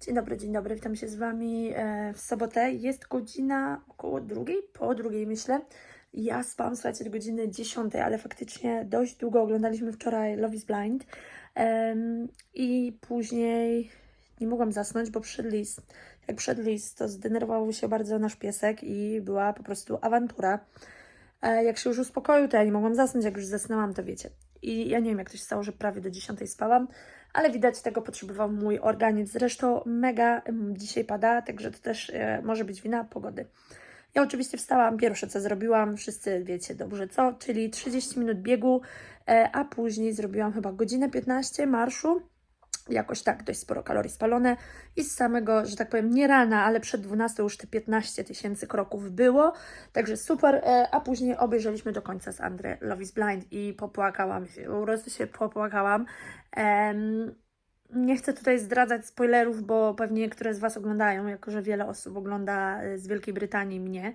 Dzień dobry, dzień dobry, witam się z Wami e, w sobotę. Jest godzina około drugiej, po drugiej myślę. Ja spałam, słuchajcie, do godziny dziesiątej, ale faktycznie dość długo oglądaliśmy wczoraj Love is Blind. Em, I później nie mogłam zasnąć, bo przyszedł list. Jak przyszedł list, to zdenerwował się bardzo nasz piesek i była po prostu awantura. E, Jak się już uspokoił, to ja nie mogłam zasnąć, jak już zasnęłam, to wiecie. I ja nie wiem, jak to się stało, że prawie do dziesiątej spałam, ale widać, tego potrzebował mój organizm. Zresztą mega dzisiaj pada, także to też e, może być wina pogody. Ja oczywiście wstałam, pierwsze co zrobiłam, wszyscy wiecie dobrze co, czyli 30 minut biegu, e, a później zrobiłam chyba godzinę 15 marszu. Jakoś tak, dość sporo kalorii spalone i z samego, że tak powiem, nie rana, ale przed 12 już te 15 tysięcy kroków było, także super, e, a później obejrzeliśmy do końca z Andre Love is Blind i popłakałam się, po prostu się popłakałam. Em, nie chcę tutaj zdradzać spoilerów, bo pewnie niektóre z Was oglądają, jako że wiele osób ogląda e, z Wielkiej Brytanii mnie.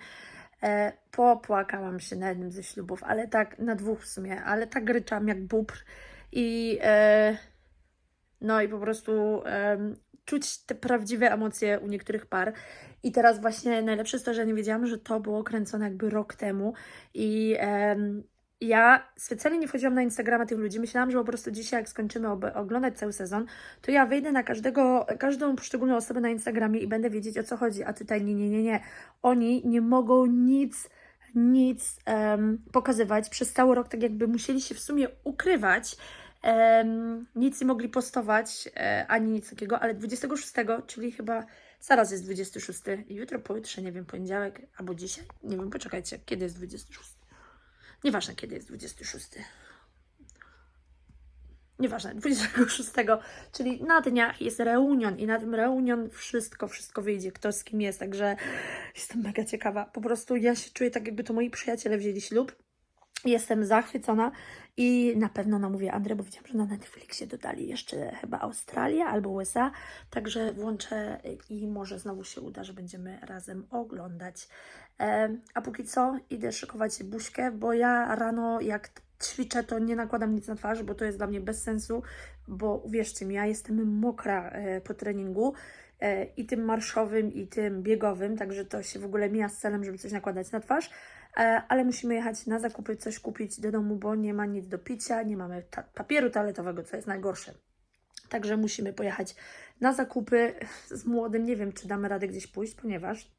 E, popłakałam się na jednym ze ślubów, ale tak na dwóch w sumie, ale tak ryczałam jak bóbr i e, no i po prostu em, czuć te prawdziwe emocje u niektórych par. I teraz właśnie najlepsze jest to, że nie wiedziałam, że to było kręcone jakby rok temu i em, ja specjalnie nie wchodziłam na Instagrama tych ludzi. Myślałam, że po prostu dzisiaj, jak skończymy oglądać cały sezon, to ja wejdę na każdego, każdą poszczególną osobę na Instagramie i będę wiedzieć o co chodzi. A tutaj nie, nie, nie, nie. Oni nie mogą nic, nic em, pokazywać przez cały rok, tak jakby musieli się w sumie ukrywać. Em, nic nie mogli postować, e, ani nic takiego, ale 26, czyli chyba zaraz jest 26, jutro, pojutrze, nie wiem, poniedziałek albo dzisiaj, nie wiem, poczekajcie, kiedy jest 26. Nieważne kiedy jest 26. Nieważne, 26, czyli na dniach jest reunion i na tym reunion wszystko, wszystko wyjdzie, kto z kim jest, także jestem mega ciekawa. Po prostu ja się czuję tak, jakby to moi przyjaciele wzięli ślub. Jestem zachwycona i na pewno namówię Andrę, bo widziałam, że na Netflixie dodali jeszcze chyba Australia albo USA, także włączę i może znowu się uda, że będziemy razem oglądać. A póki co idę szykować buźkę, bo ja rano jak ćwiczę, to nie nakładam nic na twarz, bo to jest dla mnie bez sensu, bo uwierzcie mi, ja jestem mokra e, po treningu e, i tym marszowym, i tym biegowym, także to się w ogóle mija z celem, żeby coś nakładać na twarz. E, ale musimy jechać na zakupy, coś kupić do domu, bo nie ma nic do picia, nie mamy ta papieru toaletowego, co jest najgorsze. Także musimy pojechać na zakupy z młodym. Nie wiem, czy damy radę gdzieś pójść, ponieważ,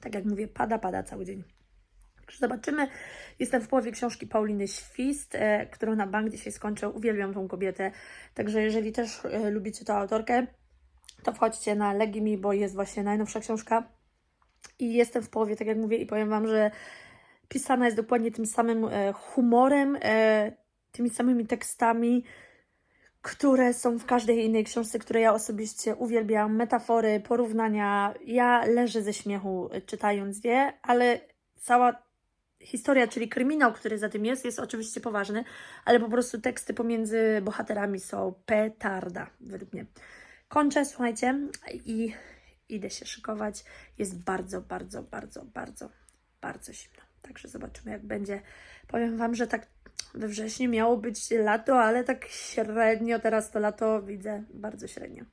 tak jak mówię, pada, pada cały dzień. Także zobaczymy. Jestem w połowie książki Pauliny Świst, e, którą na bank dzisiaj skończę. Uwielbiam tą kobietę. Także jeżeli też e, lubicie tą autorkę, to wchodźcie na Legimi, bo jest właśnie najnowsza książka. I jestem w połowie, tak jak mówię, i powiem Wam, że pisana jest dokładnie tym samym e, humorem, e, tymi samymi tekstami, które są w każdej innej książce, które ja osobiście uwielbiam. Metafory, porównania. Ja leżę ze śmiechu e, czytając je, ale cała historia, czyli kryminał, który za tym jest, jest oczywiście poważny, ale po prostu teksty pomiędzy bohaterami są petarda, według mnie. Kończę, słuchajcie, i idę się szykować. Jest bardzo, bardzo, bardzo, bardzo, bardzo zimno. Także zobaczymy, jak będzie. Powiem Wam, że tak we wrześniu miało być lato, ale tak średnio teraz to lato widzę bardzo średnio.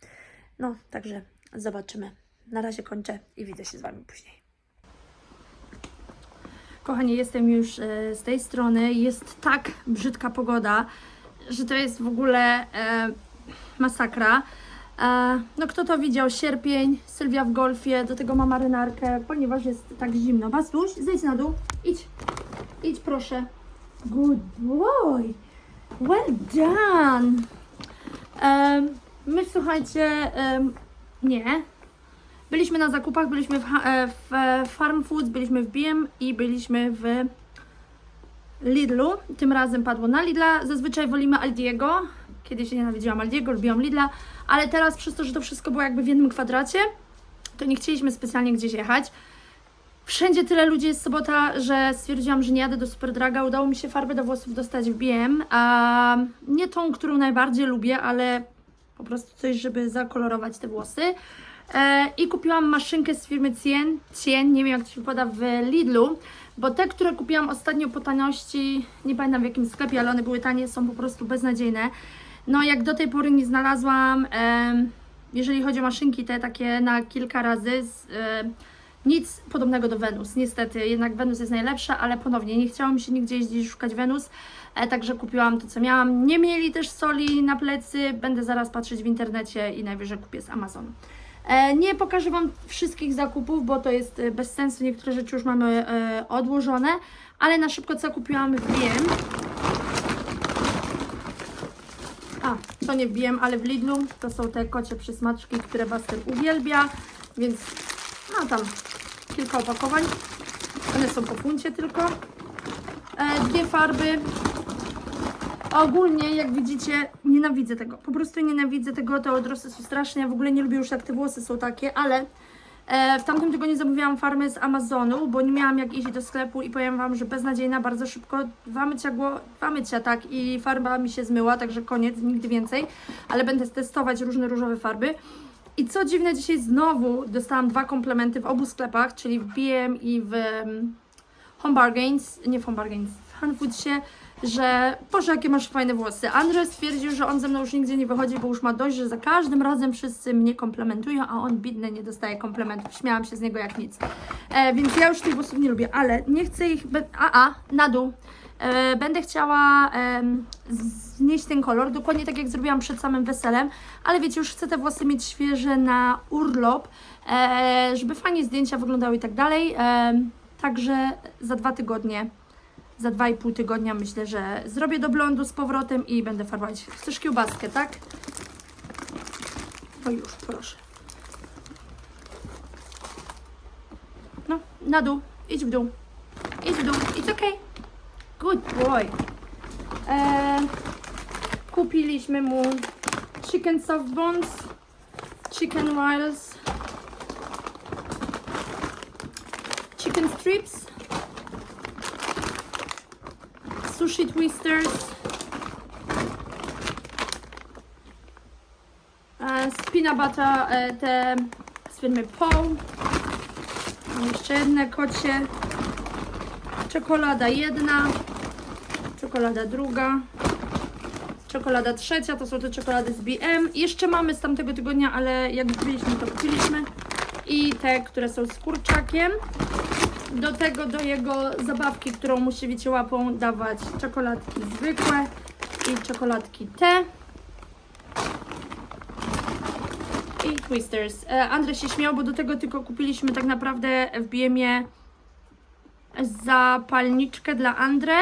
No, także zobaczymy. Na razie kończę i widzę się z Wami później. Kochani, jestem już e, z tej strony. Jest tak brzydka pogoda, że to jest w ogóle e, masakra. No kto to widział? Sierpień, Sylwia w golfie, do tego ma marynarkę, ponieważ jest tak zimno. Bastuś, zejdź na dół, idź, idź proszę. Good boy, well done. My słuchajcie, nie. Byliśmy na zakupach, byliśmy w, e, w e, Farm Foods, byliśmy w BM i byliśmy w Lidlu. Tym razem padło na Lidla. Zazwyczaj wolimy Aldiego. Kiedyś nienawidziłam Aldiego, lubiłam Lidla, ale teraz przez to, że to wszystko było jakby w jednym kwadracie, to nie chcieliśmy specjalnie gdzieś jechać. Wszędzie tyle ludzi jest sobota, że stwierdziłam, że nie jadę do Superdraga. Udało mi się farbę do włosów dostać w BM. A nie tą, którą najbardziej lubię, ale po prostu coś, żeby zakolorować te włosy. E, I kupiłam maszynkę z firmy Cien. Cien, nie wiem jak to się poda w Lidlu, bo te, które kupiłam ostatnio po taniości, nie pamiętam w jakim sklepie, ale one były tanie, są po prostu beznadziejne. No jak do tej pory nie znalazłam jeżeli chodzi o maszynki te takie na kilka razy, z, nic podobnego do Venus. Niestety, jednak Venus jest najlepsza, ale ponownie nie chciało mi się nigdzie jeździć szukać Venus, e, także kupiłam to, co miałam. Nie mieli też soli na plecy, będę zaraz patrzeć w internecie i najwyżej kupię z Amazonu. E, Nie pokażę Wam wszystkich zakupów, bo to jest e, bez sensu. Niektóre rzeczy już mamy odłożone, ale na szybko co kupiłam wiem. A, to nie wiem, ale w Lidlu to są te kocie przysmaczki, które Baster uwielbia, więc ma tam kilka opakowań. One są po funcie tylko. E, dwie farby. Ogólnie, jak widzicie, nienawidzę tego. Po prostu nienawidzę tego. Te odrosty są straszne. Ja w ogóle nie lubię już, jak te włosy są takie, ale e, w tamtym tygodniu zamówiłam farmę z Amazonu, bo nie miałam jak iść do sklepu i powiem Wam, że beznadziejna, bardzo szybko. Dwa mycia, gło- dwa mycia, tak, i farba mi się zmyła, także koniec, nigdy więcej. Ale będę testować różne różowe farby. I co dziwne, dzisiaj znowu dostałam dwa komplementy w obu sklepach, czyli w BM i w em, Home Bargains, nie w Home Bargains, w Hanfoodsie, że Boże, jakie masz fajne włosy. Andre stwierdził, że on ze mną już nigdzie nie wychodzi, bo już ma dość, że za każdym razem wszyscy mnie komplementują, a on bidny nie dostaje komplementów. Śmiałam się z niego jak nic. E, więc ja już tych włosów nie lubię, ale nie chcę ich... A, a, na dół. E, będę chciała em, znieść ten kolor, dokładnie tak jak zrobiłam przed samym weselem, ale wiecie, już chcę te włosy mieć świeże na urlop, e, żeby fajnie zdjęcia wyglądały i tak dalej. Em, Także za dwa tygodnie, za dwa i pół tygodnia myślę, że zrobię do blondu z powrotem i będę farbować. Chcesz kiełbaskę, tak? O już, proszę. No, na dół, idź w dół. Idź w dół, it's okay. Good boy. Eee, kupiliśmy mu chicken soft bones, chicken wiles, chicken strips, sushi twisters, z butter, e, te z firmy Paul, jeszcze jedne kocie, czekolada jedna, czekolada druga, czekolada trzecia, to są te czekolady z BM. Jeszcze mamy z tamtego tygodnia, ale jak byliśmy, to kupiliśmy. I te, które są z kurczakiem. Do tego, do jego zabawki, którą musi, wiecie, łapą dawać czekoladki zwykłe i czekoladki te. I twisters. E, Andrzej się śmiał, bo do tego tylko kupiliśmy tak naprawdę w BM-ie zapalniczkę dla Andre.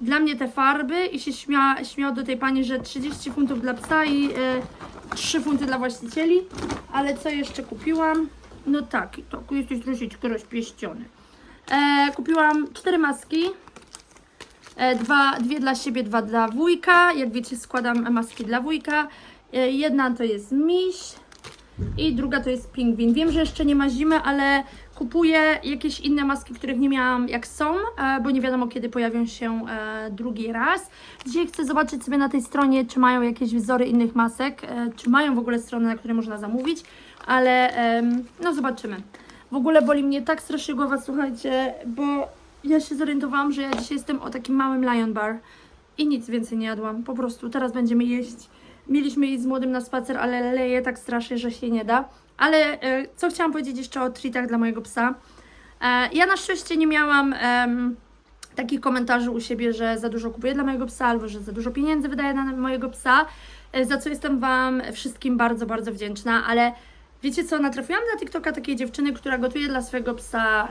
Dla mnie te farby i się śmia, śmiał do tej pani, że 30 funtów dla psa i e, 3 funty dla właścicieli. Ale co jeszcze kupiłam? No tak, to jesteś troszeczkę rozpieściony. E, kupiłam cztery maski. E, dwa, dwie dla siebie, dwa dla wujka. Jak wiecie, składam maski dla wujka. E, jedna to jest miś i druga to jest pingwin. Wiem, że jeszcze nie ma zimy, ale kupuję jakieś inne maski, których nie miałam jak są, e, bo nie wiadomo kiedy pojawią się e, drugi raz. Dzisiaj chcę zobaczyć sobie na tej stronie, czy mają jakieś wzory innych masek, e, czy mają w ogóle stronę, na której można zamówić, ale no zobaczymy. W ogóle boli mnie tak strasznie głowa, słuchajcie, bo ja się zorientowałam, że ja dzisiaj jestem o takim małym Lion Bar i nic więcej nie jadłam. Po prostu teraz będziemy jeść. Mieliśmy iść z młodym na spacer, ale leje tak strasznie, że się nie da. Ale e, co chciałam powiedzieć jeszcze o treatach dla mojego psa. E, ja na szczęście nie miałam takich komentarzy u siebie, że za dużo kupuję dla mojego psa, albo że za dużo pieniędzy wydaję na mojego psa, e, za co jestem Wam wszystkim bardzo, bardzo wdzięczna, ale Wiecie co, natrafiłam na TikToka takiej dziewczyny, która gotuje dla swojego psa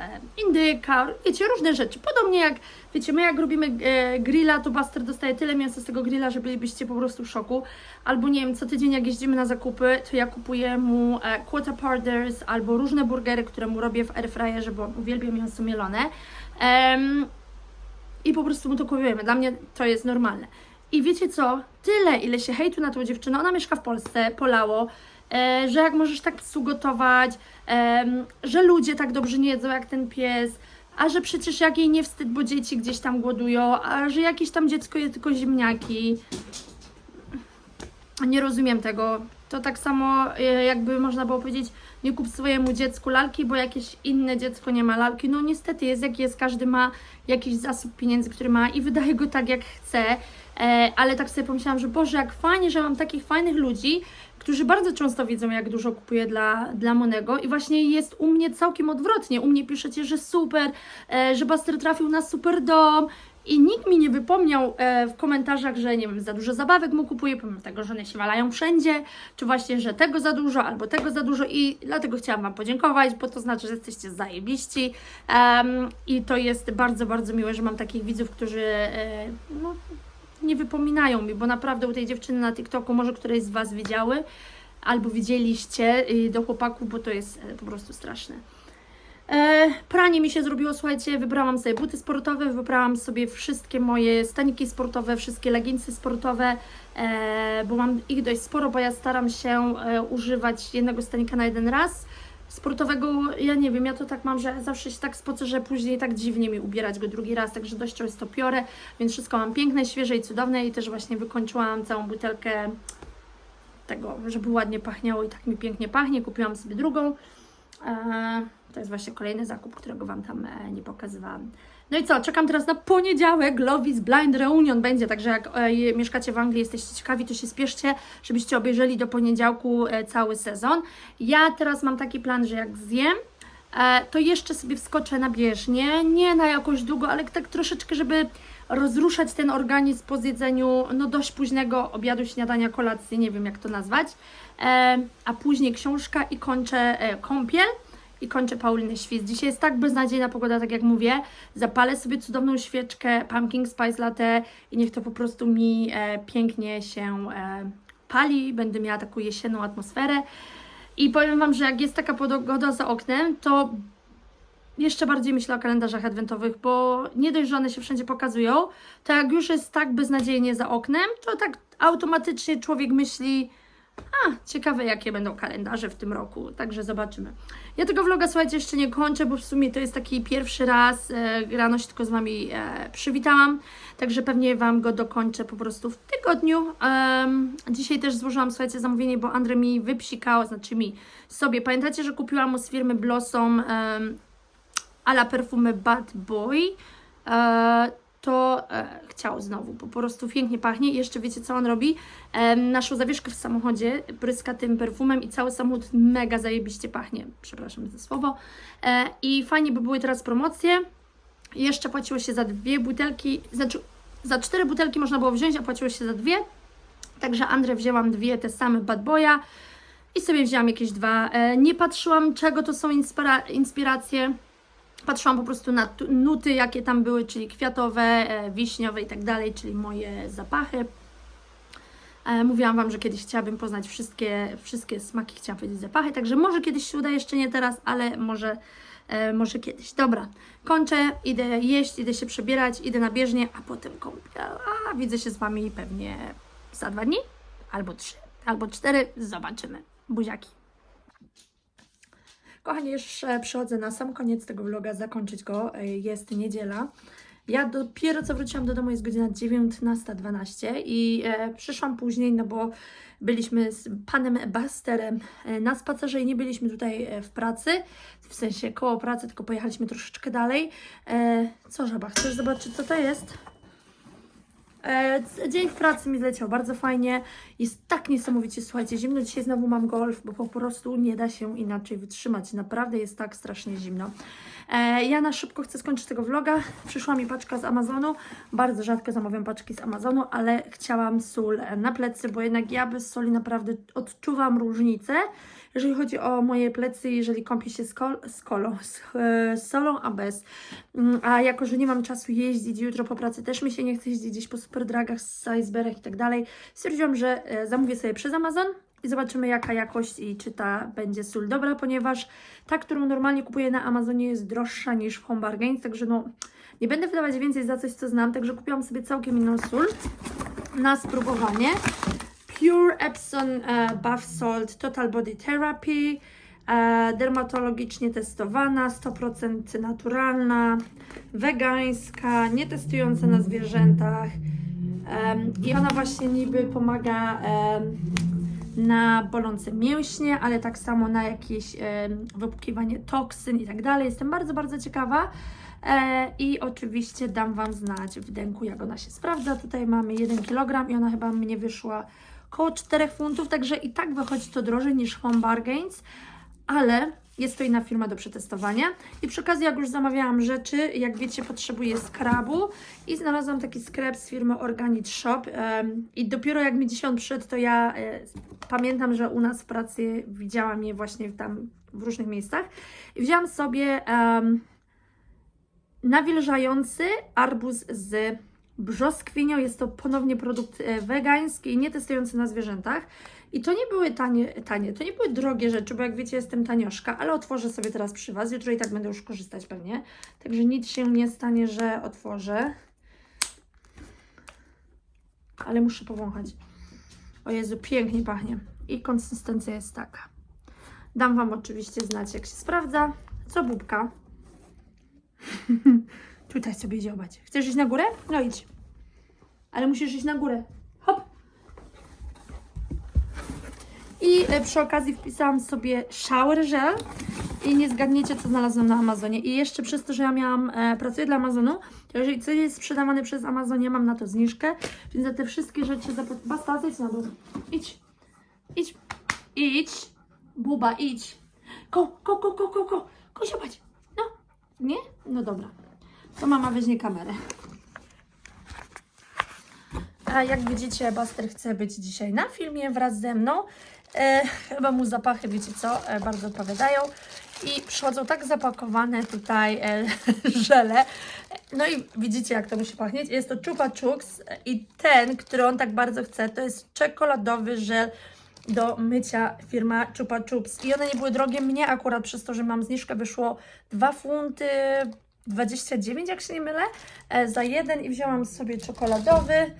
indyka, wiecie, różne rzeczy. Podobnie jak, wiecie, my jak robimy e, grilla, to Buster dostaje tyle mięsa z tego grilla, że bylibyście po prostu w szoku. Albo nie wiem, co tydzień jak jeździmy na zakupy, to ja kupuję mu e, quarter powders albo różne burgery, które mu robię w airfryerze, bo uwielbia mięso mielone. I po prostu mu to kupujemy. Dla mnie to jest normalne. I wiecie co? Tyle, ile się hejtu na tą dziewczynę, ona mieszka w Polsce, polało, że jak możesz tak psu gotować, że ludzie tak dobrze nie jedzą jak ten pies, a że przecież jak jej nie wstyd, bo dzieci gdzieś tam głodują, a że jakieś tam dziecko je tylko ziemniaki. Nie rozumiem tego. To tak samo e, jakby można było powiedzieć, nie kup swojemu dziecku lalki, bo jakieś inne dziecko nie ma lalki. No niestety jest jak jest, każdy ma jakiś zasób pieniędzy, który ma i wydaje go tak jak chce. E, ale tak sobie pomyślałam, że Boże, jak fajnie, że mam takich fajnych ludzi, którzy bardzo często widzą, jak dużo kupuję dla, dla Monego. I właśnie jest u mnie całkiem odwrotnie. U mnie piszecie, że super, e, że Buster trafił na super dom. I nikt mi nie wypomniał e, w komentarzach, że nie wiem, za dużo zabawek mu kupuję, pomimo tego, że one się walają wszędzie, czy właśnie, że tego za dużo, albo tego za dużo. I dlatego chciałam Wam podziękować, bo to znaczy, że jesteście zajebiści. Em, i to jest bardzo, bardzo miłe, że mam takich widzów, którzy e, no, nie wypominają mi, bo naprawdę u tej dziewczyny na TikToku, może któreś z Was widziały, albo widzieliście y, do chłopaków, bo to jest e, po prostu straszne. E, pranie mi się zrobiło, słuchajcie, wybrałam sobie buty sportowe, wybrałam sobie wszystkie moje staniki sportowe, wszystkie leginsy sportowe, e, bo mam ich dość sporo, bo ja staram się używać jednego stanika na jeden raz. Sportowego, ja nie wiem, ja to tak mam, że zawsze się tak spocę, że później tak dziwnie mi ubierać go drugi raz, także dość często piorę, więc wszystko mam piękne, świeże i cudowne i też właśnie wykończyłam całą butelkę tego, żeby ładnie pachniało i tak mi pięknie pachnie, kupiłam sobie drugą. E, to jest właśnie kolejny zakup, którego Wam tam e, nie pokazywałam. No i co, czekam teraz na poniedziałek, Love is Blind Reunion będzie, także jak e, mieszkacie w Anglii, jesteście ciekawi, to się spieszcie, żebyście obejrzeli do poniedziałku e, cały sezon. Ja teraz mam taki plan, że jak zjem, e, to jeszcze sobie wskoczę na bieżnię, nie na jakoś długo, ale tak troszeczkę, żeby rozruszać ten organizm po zjedzeniu no dość późnego obiadu, śniadania, kolacji, nie wiem jak to nazwać, e, a później książka i kończę e, kąpiel i kończę Paulinę Świst. Dzisiaj jest tak beznadziejna pogoda, tak jak mówię. Zapalę sobie cudowną świeczkę Pumpkin Spice Latte i niech to po prostu mi e, pięknie się e, pali. Będę miała taką jesienną atmosferę. I powiem Wam, że jak jest taka pogoda za oknem, to jeszcze bardziej myślę o kalendarzach adwentowych, bo nie dość, że one się wszędzie pokazują, to jak już jest tak beznadziejnie za oknem, to tak automatycznie człowiek myśli, a, ciekawe jakie będą kalendarze w tym roku, także zobaczymy. Ja tego vloga, słuchajcie, jeszcze nie kończę, bo w sumie to jest taki pierwszy raz, e, rano się tylko z Wami e, przywitałam, także pewnie Wam go dokończę po prostu w tygodniu. Em, dzisiaj też złożyłam, słuchajcie, zamówienie, bo Andrzej mi wypsikał, znaczy mi sobie. Pamiętacie, że kupiłam mu z firmy Blossom em, a la perfumy Bad Boy, e, to e, chciał znowu, bo po prostu pięknie pachnie. I jeszcze wiecie, co on robi? E, naszą zawieszkę w samochodzie pryska tym perfumem i cały samochód mega zajebiście pachnie. Przepraszam za słowo. E, I fajnie by były teraz promocje. Jeszcze płaciło się za dwie butelki, znaczy za cztery butelki można było wziąć, a płaciło się za dwie. Także Andrę wzięłam dwie te same Bad Boya i sobie wzięłam jakieś dwa. E, nie patrzyłam, czego to są inspira- inspiracje. Patrzyłam po prostu na nuty, jakie tam były, czyli kwiatowe, e, wiśniowe i tak dalej, czyli moje zapachy. E, Mówiłam Wam, że kiedyś chciałabym poznać wszystkie, wszystkie smaki, chciałam powiedzieć zapachy, także może kiedyś się uda, jeszcze nie teraz, ale może, e, może kiedyś. Dobra, kończę, idę jeść, idę się przebierać, idę na bieżnię, a potem kąpiel. A widzę się z Wami pewnie za dwa dni, albo trzy, albo cztery, zobaczymy. Buziaki. Kochani, już e, przychodzę na sam koniec tego vloga, zakończyć go. E, Jest niedziela. Ja dopiero co wróciłam do domu, jest godzina 19.12 i e, przyszłam później, no bo byliśmy z panem Basterem e, na spacerze i nie byliśmy tutaj w pracy, w sensie koło pracy, tylko pojechaliśmy troszeczkę dalej. E, co żaba, chcesz zobaczyć co to jest? E, Dzień w pracy mi zleciał bardzo fajnie. Jest tak niesamowicie, słuchajcie, zimno. Dzisiaj znowu mam golf, bo po prostu nie da się inaczej wytrzymać. Naprawdę jest tak strasznie zimno. E, ja na szybko chcę skończyć tego vloga. Przyszła mi paczka z Amazonu. Bardzo rzadko zamawiam paczki z Amazonu, ale chciałam sól e, na plecy, bo jednak ja bez soli naprawdę odczuwam różnicę. Jeżeli chodzi o moje plecy, jeżeli kąpię się z, kol, z kolą, z, e, z solą, a bez. Mm, A jako, że nie mam czasu jeździć, jutro po pracy też mi się nie chce jeździć gdzieś po superdragach, icebergach i tak dalej, stwierdziłam, że e, zamówię sobie przez Amazon i zobaczymy jaka jakość i czy ta będzie sól dobra, ponieważ ta, którą normalnie kupuję na Amazonie jest droższa niż w Home Bargains, także no nie będę wydawać więcej za coś, co znam, także kupiłam sobie całkiem inną sól na spróbowanie. Pure Epsom e, Bath Salt Total Body Therapy. E, dermatologicznie testowana, 100% naturalna, wegańska, nietestująca na zwierzętach. I ona właśnie niby pomaga na bolące mięśnie, ale tak samo na jakieś wypłukiwanie toksyn i tak dalej. Jestem bardzo, bardzo ciekawa. E, I oczywiście dam Wam znać w denku, jak ona się sprawdza. Tutaj mamy 1 kg i ona chyba mnie wyszła około 4 funtów, także i tak wychodzi to drożej niż Home Bargains, ale jest to inna firma do przetestowania. I przy okazji, jak już zamawiałam rzeczy, jak wiecie, potrzebuję skrabu i znalazłam taki skrab z firmy Organic Shop. I dopiero jak mi dzisiaj on przyszedł, to ja e, pamiętam, że u nas w pracy widziałam je właśnie tam w różnych miejscach. I wzięłam sobie em, nawilżający arbuz z brzoskwinią. Jest to ponownie produkt e, wegański nie testujący na zwierzętach. I to nie były tanie, tanie, to nie były drogie rzeczy, bo jak wiecie, jestem tanioszka, ale otworzę sobie teraz przy Was. Jutro i tak będę już korzystać pewnie. Także nic się nie stanie, że otworzę. Ale muszę powąchać. O Jezu, pięknie pachnie. I konsystencja jest taka. Dam Wam oczywiście znać, jak się sprawdza. Co bubka? Tutaj sobie dziobać. Chcesz iść na górę? No idź. Ale musisz iść na górę. Hop. I e, przy okazji wpisałam sobie shower gel i nie zgadniecie, co znalazłam na Amazonie. I jeszcze przez to, że ja miałam, e, pracuję dla Amazonu, to jeżeli coś jest sprzedawane przez Amazon, ja mam na to zniżkę, więc za te wszystkie rzeczy zapłacę. Basta, zejdź na dół. Idź. Idź. Idź. Buba, idź. Ko, ko, ko, ko, ko, ko. Ko. No. Nie? No dobra. To mama weźmie kamerę. A jak widzicie, Buster chce być dzisiaj na filmie wraz ze mną. E, chyba mu zapachy, wiecie co, e, bardzo odpowiadają. I przychodzą tak zapakowane tutaj e, żele. No i widzicie, jak to musi pachnieć. Jest to Chupa Chups i ten, który on tak bardzo chce, to jest czekoladowy żel do mycia firma Chupa Chups. I one nie były drogie. Mnie akurat przez to, że mam zniżkę, wyszło 2 funty 29, jak się nie mylę, e, za jeden i wzięłam sobie czekoladowy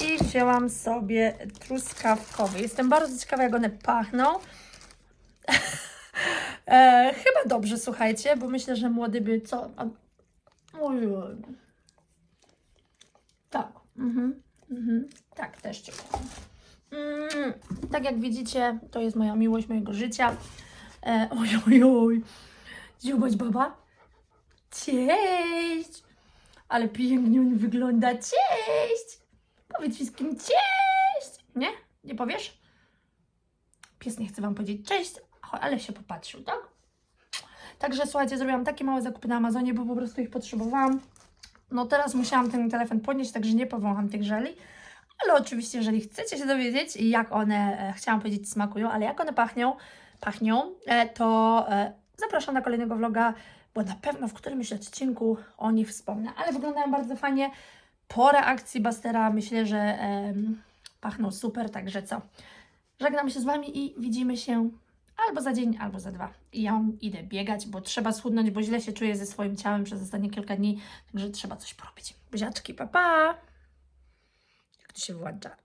i wzięłam sobie truskawkowy. Jestem bardzo ciekawa, jak one pachną. e, chyba dobrze, słuchajcie, bo myślę, że młody by co... Ojoj. Tak. Mhm. Mhm. Tak, też kocham. Mm, tak jak widzicie, to jest moja miłość mojego życia. E, oj, oj, oj. Dziubać baba. Cześć! Ale pięknie on wygląda. Cześć! Powiedz wszystkim cześć! Nie? Nie powiesz? Pies nie chce Wam powiedzieć cześć, ale się popatrzył, tak? Także słuchajcie, zrobiłam takie małe zakupy na Amazonie, bo po prostu ich potrzebowałam. No teraz musiałam ten telefon podnieść, także nie powącham tych żeli. Ale oczywiście, jeżeli chcecie się dowiedzieć, jak one, e, chciałam powiedzieć, smakują, ale jak one pachnią, pachnią, e, to e, zapraszam na kolejnego vloga, bo na pewno w którymś odcinku o nich wspomnę. Ale wyglądają bardzo fajnie. Po reakcji Bastera myślę, że pachną super, także co? Żegnam się z Wami i widzimy się albo za dzień, albo za dwa. I ja idę biegać, bo trzeba schudnąć, bo źle się czuję ze swoim ciałem przez ostatnie kilka dni, także trzeba coś porobić. Buziaczki, pa pa! Jak to się włącza?